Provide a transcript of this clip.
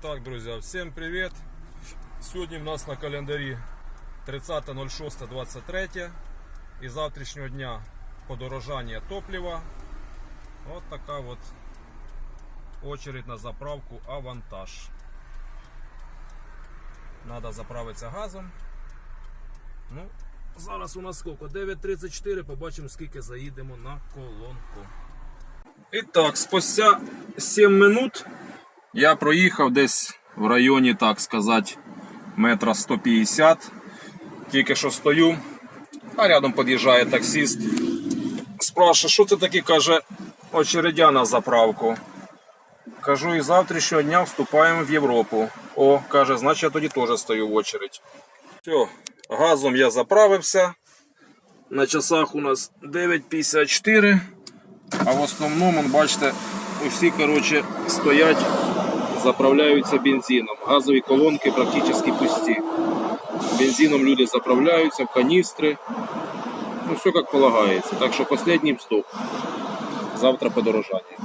Итак, друзья, всем привет! Сьогодні в нас на календарі 30.06.23 і завтрашнього дня подорожання топлива. От така от очередь на заправку Авантаж. Надо заправитися газом. Ну, зараз у нас скільки? 9.34, побачимо скільки заїдемо на колонку. І так, спустя 7 минут я проїхав десь в районі, так сказати, метра 150. Тільки що стою, а рядом під'їжджає таксист. Спрашує, що це таке, каже, очередя на заправку. Кажу, і завтрашнього дня вступаємо в Європу. О, каже, значить я тоді теж стою в очередь. Все, газом я заправився. На часах у нас 9.54. А в основному, бачите, усі коротше, стоять, заправляються бензином. Газові колонки практично пусті. Бензином люди заправляються в каністри. Ну, все як полагається. Так що останній вступ. Завтра подорожання.